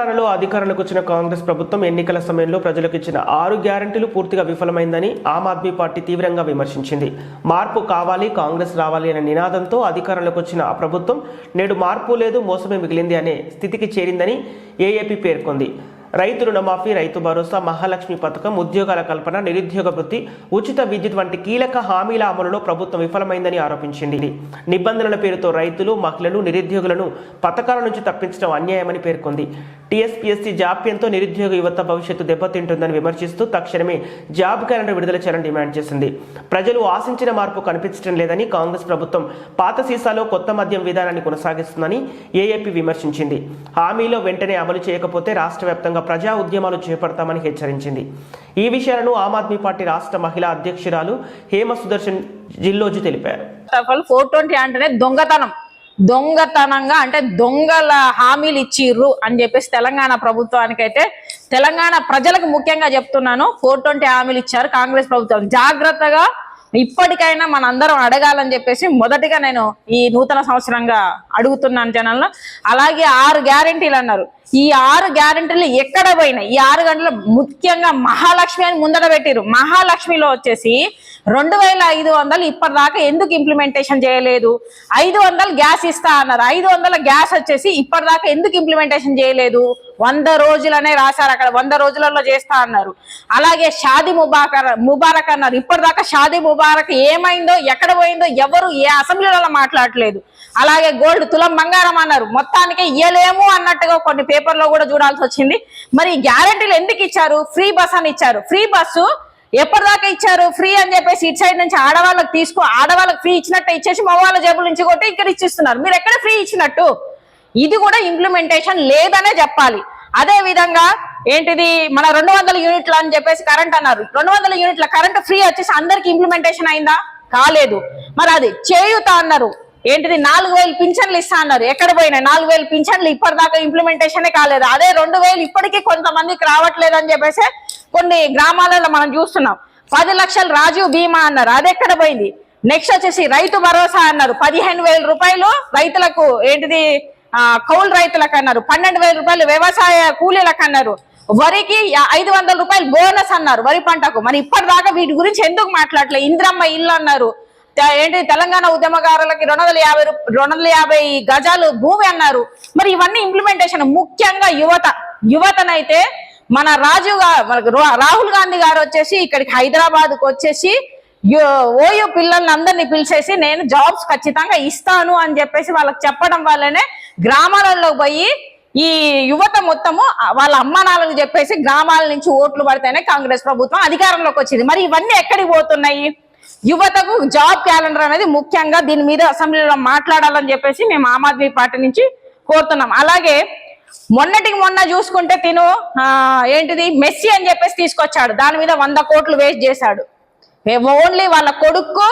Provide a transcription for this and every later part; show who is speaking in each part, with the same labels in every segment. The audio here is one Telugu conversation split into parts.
Speaker 1: తెలంగాణలో అధికారంలోకి వచ్చిన కాంగ్రెస్ ప్రభుత్వం ఎన్నికల సమయంలో ప్రజలకు ఇచ్చిన ఆరు గ్యారంటీలు పూర్తిగా విఫలమైందని ఆమ్ ఆద్మీ పార్టీ తీవ్రంగా విమర్శించింది. మార్పు కావాలి కాంగ్రెస్ రావాలి అనే నినాదంతో అధికారంలోకి వచ్చిన ఆ ప్రభుత్వం నేడు మార్పు లేదు మోసమే మిగిలింది అనే స్థితికి చేరిందని ఏఏపీ పేర్కొంది. రైతు రుణమాఫీ రైతు భరోసా మహాలక్ష్మి పథకం ఉద్యోగాల కల్పన నిరుద్యోగ వృత్తి ఉచిత విద్యుత్ వంటి కీలక హామీల అమలులో ప్రభుత్వం విఫలమైందని ఆరోపించింది. నిబంధనల పేరుతో రైతులు మహిళలు నిరుద్యోగులను పథకాల నుంచి తప్పించడం అన్యాయమని పేర్కొంది. టీఎస్పీఎస్సీ జాప్యంతో నిరుద్యోగ యువత భవిష్యత్తు దెబ్బతింటుందని విమర్శిస్తూ తక్షణమే జాబ్ క్యాలెండర్ విడుదల చేయాలని డిమాండ్ చేసింది. ప్రజలు ఆశించిన మార్పు కనిపించడం లేదని కాంగ్రెస్ ప్రభుత్వం పాత సీసాలో కొత్త మద్యం విధానాన్ని కొనసాగిస్తుందని ఏఏపీ విమర్శించింది. హామీలో వెంటనే అమలు చేయకపోతే రాష్ట్ర వ్యాప్తంగా ప్రజా ఉద్యమాలు చేపడతామని హెచ్చరించింది. ఈ విషయాలను ఆమ్ ఆద్మీ పార్టీ రాష్ట్ర మహిళా అధ్యక్షురాలు హేమ సుదర్శన్ జిల్లోజు తెలిపారు.
Speaker 2: ఫోర్ ట్వంటీ అంటేనే దొంగతనం. దొంగతనంగా అంటే దొంగల హామీలు ఇచ్చిర్రు అని చెప్పేసి తెలంగాణ ప్రభుత్వానికైతే తెలంగాణ ప్రజలకు ముఖ్యంగా చెప్తున్నాను ఫోర్ ట్వంటీ హామీలు ఇచ్చారు కాంగ్రెస్ ప్రభుత్వం. జాగ్రత్తగా ఇప్పటికైనా మనందరం అడగాలని చెప్పేసి మొదటిగా నేను ఈ నూతన సంవత్సరంగా అడుగుతున్నాను జనాల్లో. అలాగే ఆరు గ్యారెంటీలు అన్నారు. ఈ ఆరు గ్యారెంటీలు ఎక్కడ పోయినాయి? ఈ ఆరు గంటలు ముఖ్యంగా మహాలక్ష్మి అని ముందట పెట్టిరు మహాలక్ష్మిలో వచ్చేసి రెండు వేల ఐదు వందలు ఇప్పటిదాకా ఎందుకు ఇంప్లిమెంటేషన్ చేయలేదు? ఐదు వందలు గ్యాస్ ఇస్తా అన్నారు. ఐదు వందల గ్యాస్ వచ్చేసి ఇప్పటిదాకా ఎందుకు ఇంప్లిమెంటేషన్ చేయలేదు? వంద రోజులనే రాశారు అక్కడ. వంద రోజులలో చేస్తా అన్నారు. అలాగే షాదీ ముబారక్ ముబారక్ అన్నారు. ఇప్పటిదాకా షాదీ ముబారక్ ఏమైందో ఎక్కడ పోయిందో ఎవరు ఏ అసెంబ్లీలలో మాట్లాడలేదు. అలాగే గోల్డ్ తులం బంగారం అన్నారు. మొత్తానికి ఇయ్యలేము అన్నట్టుగా కొన్ని పేపర్లో కూడా చూడాల్సి వచ్చింది. మరి గ్యారెంటీలు ఎందుకు ఇచ్చారు? ఫ్రీ బస్ అని ఇచ్చారు. ఫ్రీ బస్సు ఎప్పటిదాకా ఇచ్చారు? ఫ్రీ అని చెప్పేసి ఇటు సైడ్ నుంచి ఆడవాళ్ళకి తీసుకో ఆడవాళ్ళకి ఫ్రీ ఇచ్చినట్టు ఇచ్చేసి మగవాళ్ళ జేబుల నుంచి కొట్టి ఇక్కడ ఇచ్చిస్తున్నారు. మీరు ఎక్కడ ఫ్రీ ఇచ్చినట్టు? ఇది కూడా ఇంప్లిమెంటేషన్ లేదనే చెప్పాలి. అదే విధంగా ఏంటిది? మన రెండు వందల యూనిట్లు అని చెప్పేసి కరెంట్ అన్నారు. రెండు వందల యూనిట్ల కరెంట్ ఫ్రీ వచ్చేసి అందరికి ఇంప్లిమెంటేషన్ అయిందా? కాలేదు. మరి అది చేయుత అన్నారు. ఏంటిది? నాలుగు వేలు పింఛన్లు ఇస్తా అన్నారు. ఎక్కడ పోయినాయి? నాలుగు వేలు పింఛన్లు ఇప్పటిదాకా ఇంప్లిమెంటేషనే కాలేదు? అదే రెండు వేలు ఇప్పటికీ కొంతమందికి రావట్లేదు అని చెప్పేసి కొన్ని గ్రామాలలో మనం చూస్తున్నాం. పది లక్షలు రాజీవ్ బీమా అన్నారు. అది ఎక్కడ పోయింది? నెక్స్ట్ వచ్చేసి రైతు భరోసా అన్నారు. పదిహేను వేల రూపాయలు రైతులకు ఏంటిది? ఆ, కౌలు రైతులకు అన్నారు. పన్నెండు వేల రూపాయలు వ్యవసాయ కూలీలకు అన్నారు. వరికి ఐదు వందల రూపాయలు బోనస్ అన్నారు. వరి పంటకు. మరి ఇప్పటిదాకా వీటి గురించి ఎందుకు మాట్లాడలేదు ఇంద్రమ్మ ఇల్లు అన్నారు. ఏంటి తెలంగాణ ఉద్యమకారులకి రెండు వందల యాభై రెండు వందల యాభై గజాలు భూమి అన్నారు. మరి ఇవన్నీ ఇంప్లిమెంటేషన్ ముఖ్యంగా యువత. యువతనైతే మన రాజీవ్ రాహుల్ గాంధీ గారు వచ్చేసి ఇక్కడికి హైదరాబాద్కు వచ్చేసి యో- ఓయూ పిల్లల్ని అందరినీ పిలిచేసి నేను జాబ్స్ ఖచ్చితంగా ఇస్తాను అని చెప్పేసి వాళ్ళకి చెప్పడం వల్లనే గ్రామాలలో పోయి ఈ యువత మొత్తము వాళ్ళ అమ్మానాలకు నాన్నలకు చెప్పేసి గ్రామాల నుంచి ఓట్లు పడితేనే కాంగ్రెస్ ప్రభుత్వం అధికారంలోకి వచ్చింది. మరి ఇవన్నీ ఎక్కడికి పోతున్నాయి? యువతకు జాబ్ క్యాలెండర్ అనేది ముఖ్యంగా దీని మీద అసెంబ్లీలో మాట్లాడాలని చెప్పేసి మేము ఆమ్ ఆద్మీ పార్టీ నుంచి కోరుతున్నాం. అలాగే మొన్నటికి మొన్న చూసుకుంటే తిను ఏంటిది? మెస్సీ అని చెప్పేసి తీసుకొచ్చాడు. దాని మీద వంద కోట్లు వేస్ట్ చేశాడు. ఓన్లీ వాళ్ళ కొడుకు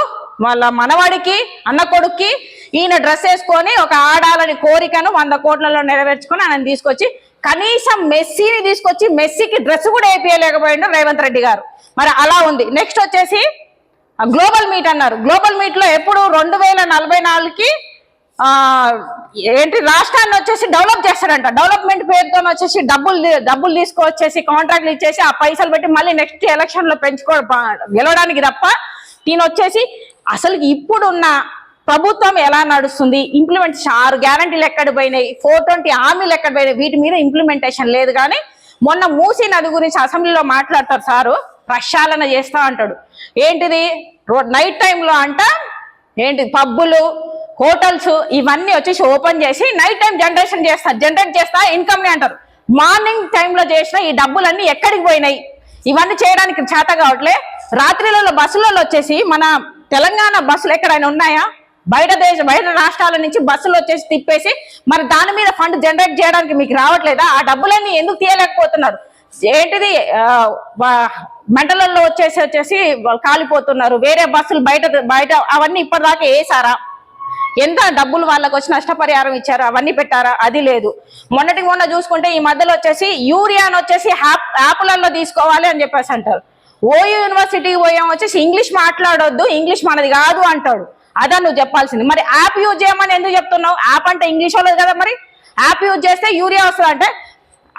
Speaker 2: వాళ్ళ మనవాడికి అన్న కొడుక్కి ఈయన డ్రెస్ వేసుకొని ఒక ఆడాలని కోరికను వంద కోట్లలో నెరవేర్చుకొని ఆయన తీసుకొచ్చి కనీసం మెస్సీని తీసుకొచ్చి మెస్సీకి డ్రెస్ కూడా వేయలేకపోయిండు రేవంత్ రెడ్డి గారు. మరి అలా ఉంది. నెక్స్ట్ వచ్చేసి గ్లోబల్ మీట్ అన్నారు. గ్లోబల్ మీట్లో ఎప్పుడు రెండు వేల నలభై నాలుగుకి ఏంటి రాష్ట్రాన్ని వచ్చేసి డెవలప్ చేస్తారంట. డెవలప్మెంట్ పేరుతో వచ్చేసి డబ్బులు డబ్బులు తీసుకొచ్చేసి కాంట్రాక్ట్లు ఇచ్చేసి ఆ పైసలు పెట్టి మళ్ళీ నెక్స్ట్ ఎలక్షన్లో పెంచుకో గెలవడానికి తప్ప దీని వచ్చేసి అసలు ఇప్పుడున్న ప్రభుత్వం ఎలా నడుస్తుంది? ఇంప్లిమెంట్ ఆరు గ్యారంటీలు ఎక్కడ పోయినాయి? ఫోర్ ట్వంటీ హామీలు ఎక్కడ పోయినాయి? వీటి మీద ఇంప్లిమెంటేషన్ లేదు కానీ మొన్న మూసీ నది గురించి అసెంబ్లీలో మాట్లాడతారు సారు. ప్రక్షాళన చేస్తా అంటాడు. ఏంటిది? నైట్ టైంలో అంట ఏంటి పబ్బులు హోటల్స్ ఇవన్నీ వచ్చేసి ఓపెన్ చేసి నైట్ టైం జనరేషన్ చేస్తా జనరేట్ చేస్తా ఇన్కమ్ని అంటారు. మార్నింగ్ టైంలో చేసిన ఈ డబ్బులన్నీ ఎక్కడికి పోయినాయి? ఇవన్నీ చేయడానికి చేత కావట్లే. రాత్రిలలో బస్సులలో వచ్చేసి మన తెలంగాణ బస్సులు ఎక్కడైనా ఉన్నాయా? బయట దేశ బయట రాష్ట్రాల నుంచి బస్సులు వచ్చేసి తిప్పేసి మరి దాని మీద ఫండ్ జనరేట్ చేయడానికి మీకు రావట్లేదా? ఆ డబ్బులన్నీ ఎందుకు తీయలేకపోతున్నారు? ఏంటిది? ఆ, మంటలలో వచ్చేసి వచ్చేసి కాలిపోతున్నారు. వేరే బస్సులు బయట బయట అవన్నీ ఇప్పటిదాకా వేసారా ఎంత డబ్బులు వాళ్ళకు వచ్చి నష్టపరిహారం ఇచ్చారు? అవన్నీ పెట్టారా? అది లేదు. మొన్నటి మొన్న చూసుకుంటే ఈ మధ్యలో వచ్చేసి యూరియాని వచ్చేసి యాప్ యాప్లలో తీసుకోవాలి అని చెప్పేసి అంటారు. ఓ యూనివర్సిటీకి పోయాం వచ్చేసి ఇంగ్లీష్ మాట్లాడొద్దు ఇంగ్లీష్ మనది కాదు అంటాడు. అదా నువ్వు చెప్పాల్సింది. మరి యాప్ యూజ్ చేయమని ఎందుకు చెప్తున్నావు? యాప్ అంటే ఇంగ్లీష్ వాళ్ళది కదా మరి? యాప్ యూజ్ చేస్తే యూరియా వస్తుంది అంటే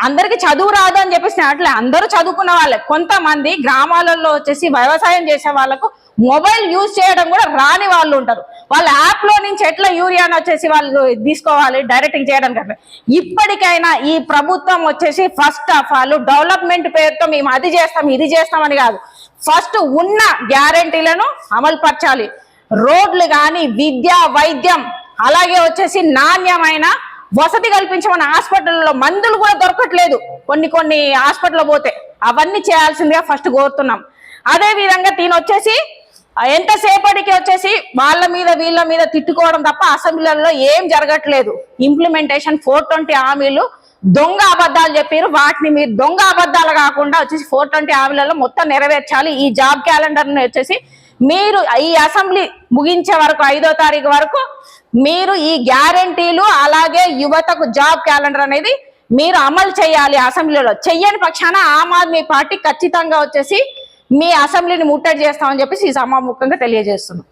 Speaker 2: అందరికి చదువు రాదు అని చెప్పేసి అట్లా అట్లే అందరూ చదువుకున్న వాళ్ళే. కొంతమంది గ్రామాలలో వచ్చేసి వ్యవసాయం చేసే వాళ్ళకు మొబైల్ యూజ్ చేయడం కూడా రాని వాళ్ళు ఉంటారు. వాళ్ళ యాప్లో నుంచి ఎట్లా యూరియాని వచ్చేసి వాళ్ళు తీసుకోవాలి డైరెక్ట్ చేయడానికి అట్లా ఇప్పటికైనా ఈ ప్రభుత్వం వచ్చేసి ఫస్ట్ ఆఫ్ ఆల్ డెవలప్మెంట్ పేరుతో మేము అది చేస్తాం ఇది చేస్తామని కాదు. ఫస్ట్ ఉన్న గ్యారంటీలను అమలు పరచాలి రోడ్లు కానీ విద్య వైద్యం అలాగే వచ్చేసి నాణ్యమైన వసతి కల్పించమని హాస్పిటల్లో మందులు కూడా దొరకట్లేదు. కొన్ని కొన్ని హాస్పిటల్ పోతే. అవన్నీ చేయాల్సిందిగా ఫస్ట్ కోరుతున్నాం. అదే విధంగా దీని వచ్చేసి ఎంతసేపటికి వచ్చేసి వాళ్ళ మీద వీళ్ళ మీద తిట్టుకోవడం తప్ప అసెంబ్లీలలో ఏం జరగట్లేదు. ఇంప్లిమెంటేషన్ ఫోర్ ట్వంటీ హామీలు దొంగ అబద్ధాలు చెప్పారు. వాటిని మీరు దొంగ అబద్ధాలు కాకుండా వచ్చేసి ఫోర్ ట్వంటీ హామీలలో మొత్తం నెరవేర్చాలి. ఈ జాబ్ క్యాలెండర్ని వచ్చేసి మీరు ఈ అసెంబ్లీ ముగించే వరకు ఐదో తారీఖు వరకు మీరు ఈ గ్యారంటీలు అలాగే యువతకు జాబ్ క్యాలెండర్ అనేది మీరు అమలు చేయాలి అసెంబ్లీలో. చెయ్యని పక్షాన ఆమ్ ఆద్మీ పార్టీ ఖచ్చితంగా వచ్చేసి మీ అసెంబ్లీని ముట్టడి చేస్తామని చెప్పేసి ఈ సమాముఖంగా తెలియజేస్తున్నాం.